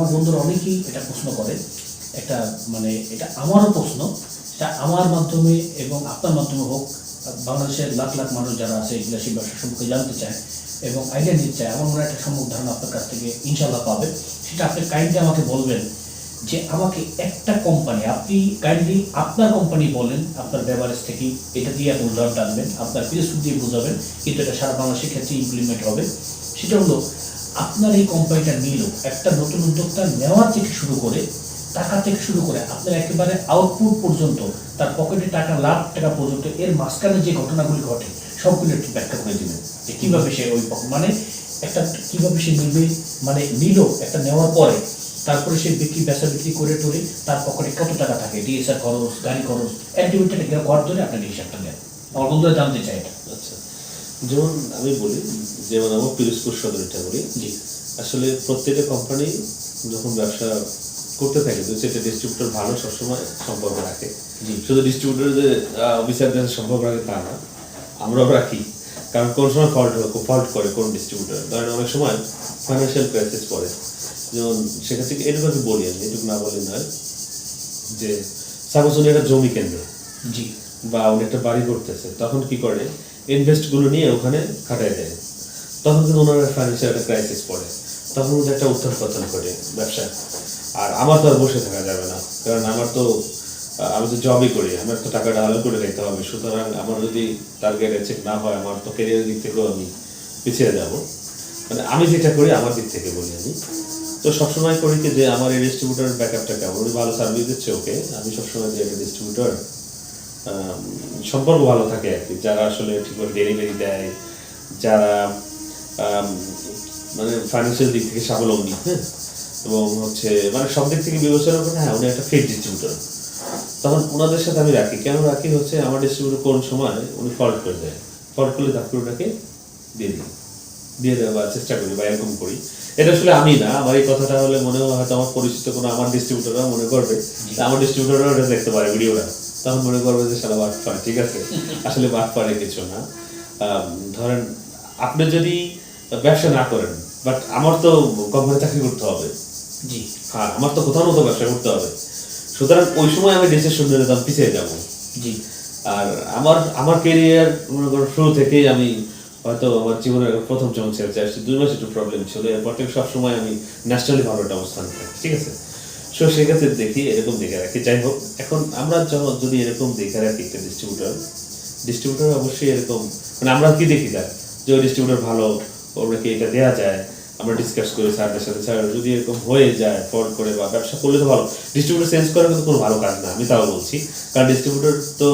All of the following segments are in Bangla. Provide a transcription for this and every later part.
আমার বন্ধুরা অনেকেই এটা প্রশ্ন করে। একটা মানে এটা আমারও প্রশ্ন। এটা আমার মাধ্যমে এবং আপনার মাধ্যমে হোক, বাংলাদেশের লাখ লাখ মানুষ যারা আছে, এগুলো সেই ব্যবসা সম্পর্কে জানতে চায় এবং আইডিয়া নিতে চায়। আমার মনে একটা সম্মুখ ধারণা আপনার কাছ থেকে ইনশাল্লাহ পাবে। সেটা আপনি কাইন্ডলি আমাকে বলবেন যে আমাকে একটা কোম্পানি আপনি কাইন্ডলি আপনার কোম্পানি বলেন, আপনার ব্যবহারেজ থেকে এটা দিয়ে আপনি উদাহরণ টানবেন, আপনার ফিলোসফি দিয়ে বোঝাবেন, কিন্তু এটা সারা বাংলাদেশের ক্ষেত্রে ইমপ্লিমেন্ট হবে। সেটা হলো আপনার এই কোম্পানিটা নিল, একটা নতুন উদ্যোক্তা নেওয়া থেকে শুরু করে, টাকা থেকে শুরু করে আপনার একেবারে আউটপুট পর্যন্ত, তার পকেটে টাকা, লাখ টাকা পর্যন্ত, এর মাঝখানে যে ঘটনাগুলি ঘটে, সবগুলো একটু ব্যাখ্যা করে দিবেন যে কীভাবে সে ওই মানে একটা কীভাবে সে নিবে মানে নিল একটা নেওয়ার পরে, তারপরে সে বিক্রি, বেচা বিক্রি করে টোরে, তার পকেটে কত টাকা থাকে ডিএসআর খরচ, গাড়ি খরচ অ্যাক্টিভিটিটা ঘর ধরে আপনার হিসাবটা নেন। আমার বন্ধুরা জানতে চাই এটা। আচ্ছা। যেমন আমি বলি যেমন আমার পিরোজপুর সদরটা বলি জি। আসলে প্রত্যেকটা কোম্পানি যখন ব্যবসা করতে থাকে তো সেটা ডিস্ট্রিবিউটর ভালো সবসময় সম্পর্ক রাখে। জি। শুধু ডিস্ট্রিবিউটর যে অফিসারদের সম্পর্ক রাখে তা না আমরাও রাখি। কারণ কোন সময় ফল্ট ফল্ট করে কোন ডিস্ট্রিবিউটর ধরেন অনেক সময় ফাইন্যান্সিয়াল ক্রাইসিস পড়ে। যেমন সেখান থেকে এটুকু আমি বলি আমি এটুকু না বলি নয় যে সাপোজ উনি একটা জমি কেন্দ্র জি। বা উনি একটা বাড়ি করতেছে তখন কি করে? ইনভেস্টগুলো নিয়ে ওখানে খাটায় দেয়। তখন কিন্তু ওনার ফাইন্যান্সিয়াল একটা ক্রাইসিস পড়ে। তখন কিন্তু একটা উত্থান পতন ঘটে ব্যবসায়। আর আমার তো আর বসে থাকা যাবে না। কারণ আমার তো আমি তো জবই করি। আমার তো টাকাটা আলো করে নিতে হবে। সুতরাং আমার যদি টার্গেট অ্যাচিভ না হয়, আমার তো ক্যারিয়ারের দিক থেকেও আমি পিছিয়ে যাব। মানে আমি যেটা করি, আমার দিক থেকে বলি আমি। তো সবসময় করি কি যে, আমার এই ডিস্ট্রিবিউটার ব্যাকআপটা কেমন? ভালো সার্ভিস দিচ্ছে ওকে। আমি সবসময় যে একটা ডিস্ট্রিবিউটার সম্পর্ক ভালো থাকে আর কি। যারা আসলে ঠিকমতো ডেলিভারি দেয় যারা মানে ফাইন্যান্সিয়াল দিক থেকে স্বাবলম্বী হ্যাঁ? এবং হচ্ছে মানে সব দিক থেকে বিবেচনা করে হ্যাঁ উনি একটা ফিট ডিস্ট্রিবিউটর তখন ওনাদের সাথে আমি রাখি। কেন রাখি হচ্ছে আমার ডিস্ট্রিবিউটর কোন সময় উনি ফল্ট করে দেয়। ফল্ট করলে করে ওটাকে দিয়ে দিই। দিয়ে দেওয়ার চেষ্টা করি বা এরকম করি। এটা আসলে আমি না আমার এই কথাটা হলে মনে হয় হয়তো আমার পরিচিত কোনো আমার ডিস্ট্রিবিউটররা মনে করবে। আমার ডিস্ট্রিবিউটররা ওটা দেখতে পারে ভিডিওটা তখন মনে করবে যে সারা বাদ পারে ঠিক আছে? আসলে বাদ পারে কিছু না। ধরেন আপনি যদি ব্যবসা না করেন বাট আমার তো কোম্পানি চাকরি করতে হবে। জি। হ্যাঁ আমার তো কোথাও কোথাও ব্যবসা করতে হবে। সুতরাং ওই সময় আমি ডিসিশন নিয়ে নিতাম পিছিয়ে যাব। জি। আর আমার আমার কেরিয়ার মনে করো শুরু থেকেই আমি হয়তো আমার জীবনের প্রথম যখন ছেড়েছে আসছি। দুই মাস একটু প্রবলেম ছিল। এরপর থেকে সবসময় আমি ন্যাশনালি ভালো একটা অবস্থান ঠিক আছে? সো সেক্ষেত্রে দেখি, এরকম দেখে রাখি। যাই হোক, এখন আমরা যখন যদি এরকম দেখে রাখি একটা ডিস্ট্রিবিউটর ডিস্ট্রিবিউটর অবশ্যই এরকম মানে আমরা কি দেখি তার? যে ডিস্ট্রিবিউটার ভালো, ওরা কি এটা দেওয়া যায়। আমরা ডিসকাস করি স্যারদের সাথে, স্যার যদি এরকম হয়ে যায় ফল্ট করে বা ব্যবসা করলে তো ভালো। ডিস্ট্রিবিউটর চেঞ্জ করা কিন্তু কোনো ভালো কাজ না, আমি তাও বলছি। কারণ ডিস্ট্রিবিউটার তো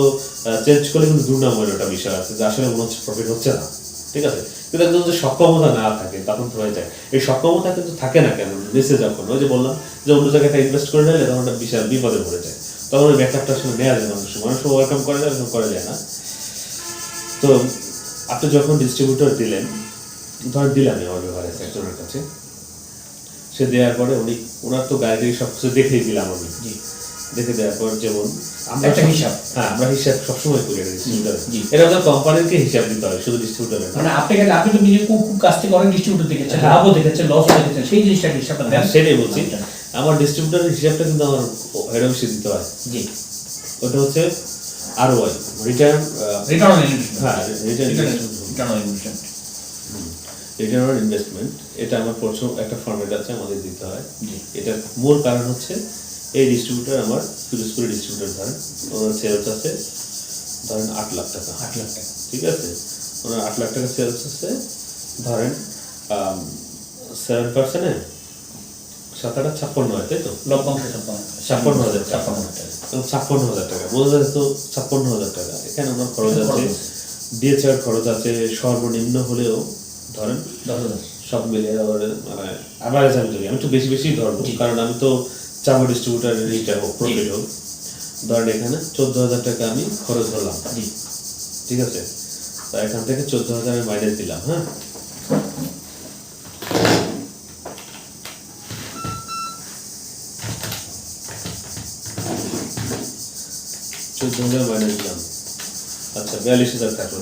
চেঞ্জ করলে কিন্তু দুর্নামের একটা বিষয় আছে, যে আসলে মনে হচ্ছে প্রফিট হচ্ছে না। ঠিক আছে? কিন্তু যদি সক্ষমতা না থাকে, তখন হয়ে যায়। এই সক্ষমতা কিন্তু থাকে না কেন? নিচে যখন, ওই যে বললাম যে অন্য জায়গায় একটা ইনভেস্ট করে নিলে তখন একটা বিশাল বিপদে পড়ে যায়। তখন ওই ব্যাকআপটা আসলে নেওয়া যায় না। অনেক সময় মানুষ ওয়েলকাম করে যায়, ওরকম করা যায় না। তো আপনি যখন ডিস্ট্রিবিউটর দিলেন ধর দিলামই আমার ব্যবহারে একজনের কাছে। সে দেওয়ার পরে উনি ওনার তো গাড়ি সব কিছু দেখেই দিলাম আমি। দেখে দেওয়ার পর যেমন একটা হিসাব। হ্যাঁ আমরা হিসাব সবসময় করি জি। এটা আমাদের কোম্পানিকে হিসাব দিতে হয় শুধু ডিস্ট্রিবিউটারের মানে আপনি গেলে আপনি তো নিজে খুব খুব কাছ থেকে অনেক ডিস্ট্রিবিউটর দেখেছেন হ্যাঁ। লাভও দেখেছেন লসও দেখেছেন সেই জিনিসটাকে হিসাবটা দেন। হ্যাঁ সেটাই বলছি। আচ্ছা। আমার ডিস্ট্রিবিউটারের হিসাবটা কিন্তু আমার হেড অফিসে দিতে হয়। জি। ওটা হচ্ছে R Y return return on investment হ্যাঁ return return on investment return on investment এটা আমার প্রথম একটা ফর্মেট আছে আমাদের দিতে হয়। জি। এটার মূল কারণ হচ্ছে এই ডিস্ট্রিবিউটার আমার ফিরোজপুরের ডিস্ট্রিবিউটার ধরেন ওনার সেলস আছে ধরেন আট লাখ টাকা। আট লাখ টাকা। ঠিক আছে? ওনার আট লাখ টাকা সেলস আছে ধরেন সেভেন পার্সেন্টে সাত আট ছাপ্পান্ন হয় তাই তো? লভ্যাংশ ছাপ্পান্ন। হাজার টাকা। ছাপ্পান্ন হাজার ছাপ্পান্ন হাজার টাকা। বোঝা যায় তো ছাপ্পান্ন হাজার টাকা। এখানে আমার খরচ আছে খরচ আছে। ডিএচআর খরচ আছে সর্বনিম্ন হলেও ধরেন দশ হাজার। সব মিলিয়ে আবার মানে অ্যাভারেজ আমি ধরি। আমি একটু বেশি বেশি ধরবো কারণ আমি তো চাবো ডিস্ট্রিবিউটারের এইটা হোক প্রফিট হোক ধরেন এখানে চোদ্দ হাজার টাকা আমি খরচ করলাম। ঠিক আছে? তো এখান থেকে চোদ্দ হাজার আমি মাইনাস দিলাম হ্যাঁ? চোদ্দ হাজার মাইনাস দিলাম। আচ্ছা বিয়াল্লিশ হাজার থাকল।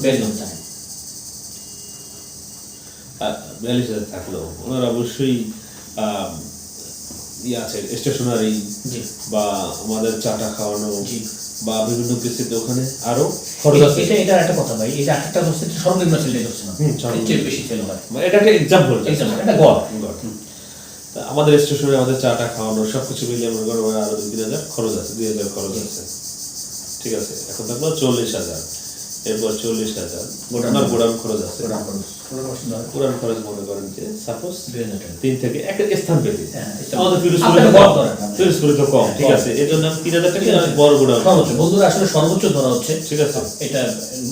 বিয়াল্লিশ হাজার থাকল। ওনার অবশ্যই আহ, ইয়ে আছে স্টেশনারি বা আমাদের চাটা খাওয়ানো বা বিভিন্ন কিছুতে ওখানে আরও খরচ আছে। এটা এটা একটা কথা ভাই এটা একটা হচ্ছে সর্বনিম্ন সেল হচ্ছে এর বেশি সেল হয়। মানে এটা একটা এক্সাম্পল এটা গড়। আমাদের স্টেশনে আমাদের চাটা খাওয়ানো সবকিছু মিলিয়ে মনে করো আরও দুই তিন হাজার খরচ আছে দুই হাজার খরচ আছে। ঠিক আছে এখন থাকল চল্লিশ হাজার। এরপর চল্লিশ হাজার। খরচ আছে। খরচ। মনে করেন যে সাপোজ। তিন থেকে একটা স্থান পেতে হ্যাঁ। আমাদের তো কম। ঠিক আছে। এই জন্য তিন হাজার টাকা বড় বন্ধুরা আসলে সর্বোচ্চ ধরা হচ্ছে। ঠিক আছে। এটা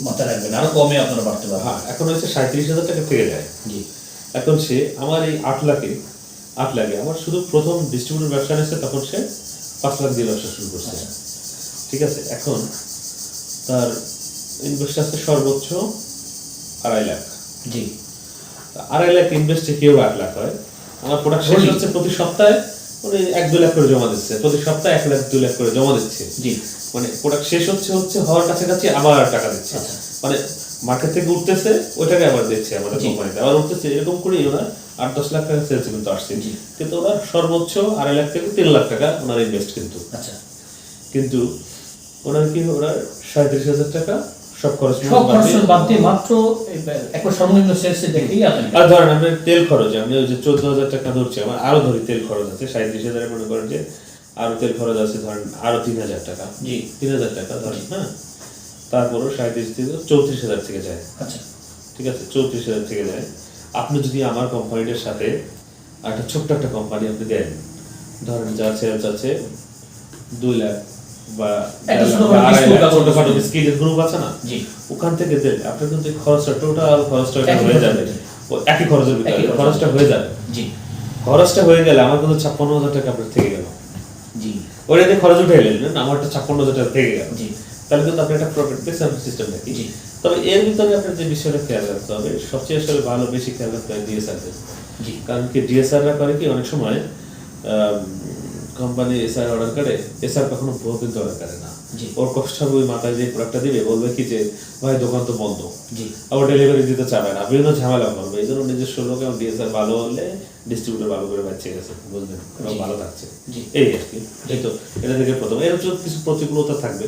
মাথায় রাখবেন। আরও কমে আপনারা বাড়তে পারবেন। হ্যাঁ এখন হচ্ছে সাঁত্রিশ হাজার টাকা থেকে যায়। জি। এখন সে আমার এই আট লাখে আট লাখে আমার শুধু প্রথম ডিস্ট্রিবিউটর ব্যবসা নিয়েছে তখন সে পাঁচ লাখ দিয়ে ব্যবসা শুরু করছে। আচ্ছা। ঠিক আছে। এখন তার ইনভেস্ট আছে সর্বোচ্চ আড়াই লাখ। জি। আড়াই লাখ ইনভেস্টে কেউ আট লাখ হয়। আমার প্রোডাক্ট শেষ হচ্ছে প্রতি সপ্তাহে উনি এক দু লাখ করে জমা দিচ্ছে। প্রতি সপ্তাহে এক লাখ দু লাখ করে জমা দিচ্ছে। জি। মানে প্রোডাক্ট শেষ হচ্ছে হচ্ছে হওয়ার কাছাকাছি আবার টাকা দিচ্ছে। আচ্ছা। মানে মার্কেট থেকে উঠতেছে ওইটাকে আবার দিচ্ছে আমাদের কোম্পানিতে আবার উঠতেছে এরকম করেই ওরা আট দশ লাখ টাকা সেলস কিন্তু আসছে। কিন্তু ওরা সর্বোচ্চ আড়াই লাখ থেকে তিন লাখ টাকা ওনার ইনভেস্ট কিন্তু। আচ্ছা। কিন্তু ওনার কি ওরা সাঁত্রিশ হাজার টাকা সব খরচ সব খরচ বাদ দিয়ে মাত্র একবার সর্বনিম্ন সেলস দেখেই আপনি আর ধরেন আপনি তেল খরচ আমি ওই যে চোদ্দ হাজার টাকা ধরছি আমার আরও ধরি তেল খরচ আছে সাঁত্রিশ হাজারে মনে করেন যে আরও তেল খরচ আছে ধরেন আরও তিন হাজার টাকা। জি। তিন হাজার টাকা ধরেন হ্যাঁ? তারপরও সাঁত্রিশ থেকে চৌত্রিশ হাজার থেকে যায়। আচ্ছা। ঠিক আছে চৌত্রিশ হাজার থেকে যায়। আপনি যদি আমার কোম্পানিটার সাথে একটা ছোট্ট একটা কোম্পানি আপনি দেন ধরেন যা সেলস আছে দুই লাখ বা একটা দেড় লাখ ছোটখাটো বা আড়াই বিস্কুট লাখ, কাপড় ছোটখাটো বিস্কুট। স্কিলের গ্রুপ আছে না? ওখান থেকে দেন। আপনার কিন্তু খরচটা টোটাল খরচটা হয়ে যাবে। একই খরচের ভিতরে খরচটা হয়ে যাবে। জি। খরচটা হয়ে গেলে আমার কিন্তু ছাপ্পান্ন হাজার টাকা আপনার থেকে গেল। জি। ওটা দিয়ে খরচ উঠে এলেন আমারটা ছাপ্পান্ন হাজার টাকা থেকে গেল। জি। তাহলে কিন্তু আপনি একটা প্রফিট বেস সিস্টেম নাকি জি। তবে এর ভিতরে আপনার যে বিষয়টা খেয়াল রাখতে হবে সবচেয়ে আসলে ভালো বেশি খেয়াল রাখতে হবে ডিএসআর কারণ কি ডিএসআররা করে কি অনেক সময় কোম্পানি এসআর অর্ডার করে এসআর কখনো কিন্তু অর্ডার করে না। ওর হবে ওই মাথায় যে প্রোডাক্টটা দিবে বলবে কি যে ভাই দোকান তো বন্ধ। আবার ডেলিভারি দিতে চাবে না। বিভিন্ন ঝামেলা করবে। এই জন্য নিজস্ব লোক এবং ডিএসআর ভালো হলে ডিস্ট্রিবিউটর ভালো করে বাঁচিয়ে গেছে বুঝলেন? এবং ভালো থাকছে। এই আর কি। এই তো এটা থেকে প্রথম। এর কিছু প্রতিকূলতা থাকবে।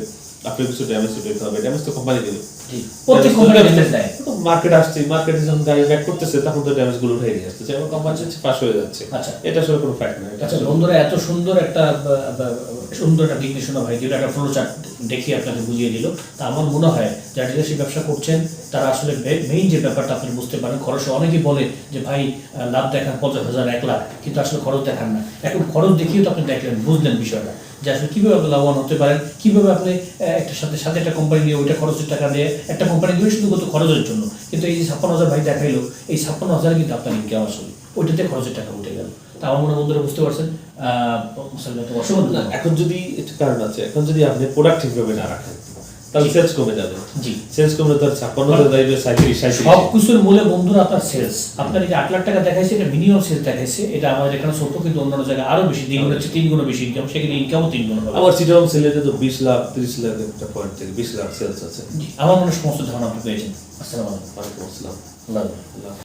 আপনার কিছু ড্যামেজ দিতে হবে ড্যামেজ তো কোম্পানি দিবে। প্রত্যেক কোম্পানি ড্যামেজ দেয়। মার্কেট আসছে মার্কেটে যখন গাড়ি ব্যাক করতেছে তখন তো ড্যামেজগুলো উঠে নিয়ে আসতেছে এবং কোম্পানি হচ্ছে পাস হয়ে যাচ্ছে। আচ্ছা। এটা আসলে কোনো ফ্যাক্ট না আচ্ছা বন্ধুরা এত সুন্দর একটা সুন্দর একটা দিক নির্দেশনা ভাই যেটা একটা ফ্লো চার্ট দেখিয়ে আপনাকে বুঝিয়ে দিল। তা আমার মনে হয় যারা ডিলারশিপ ব্যবসা করছেন, তারা আসলে মেইন যে ব্যাপারটা আপনি বুঝতে পারেন, খরচ অনেকেই বলে যে, ভাই লাভ দেখান পঞ্চাশ হাজার, এক লাখ। কিন্তু আসলে খরচ দেখান না। এখন খরচ দেখিয়ে তো আপনি দেখলেন, বুঝলেন বিষয়টা। যে আসলে কীভাবে আপনি লাভবান হতে পারেন, কীভাবে আপনি একটা সাথে সাথে একটা কোম্পানি দিয়ে ওইটা খরচের টাকা দিয়ে একটা কোম্পানি দিয়ে শুধুমাত্র খরচের জন্য। কিন্তু এই যে ছাপ্পান্ন হাজার ভাই দেখাইলো, এই ছাপ্পান্ন হাজার কিন্তু আপনার ইনকাম আসলে ওইটাতে খরচের টাকা তা আমার মনে বন্ধুরা বুঝতে পারছেন। এখন যদি একটা কারণ আছে এখন যদি আপনি প্রোডাক্ট ঠিকভাবে না রাখেন তাহলে সেলস কমে যাবে। জি। সেলস কমলে তো আর ছাপ্পান্ন দাঁড়িয়ে সাঁত্রিশ সব কিছুর মূলে বন্ধুরা আপনার সেলস আপনার এই যে আট লাখ টাকা দেখাইছে এটা মিনিমাম সেলস দেখাইছে এটা আমাদের এখানে ছোট কিন্তু অন্যান্য জায়গায় আরও বেশি দ্বিগুণ হচ্ছে তিন গুণ বেশি। ইনকাম সেখানে ইনকামও তিন গুণ চিটাং সেলেতে তো বিশ লাখ ত্রিশ লাখ একটা পয়েন্ট থেকে বিশ লাখ সেলস আছে। আমার মনে হয় সমস্ত ধারণা আপনি পেয়েছেন। আসসালামু আলাইকুম। ওয়ালাইকুম আসসালাম। আল্লাহ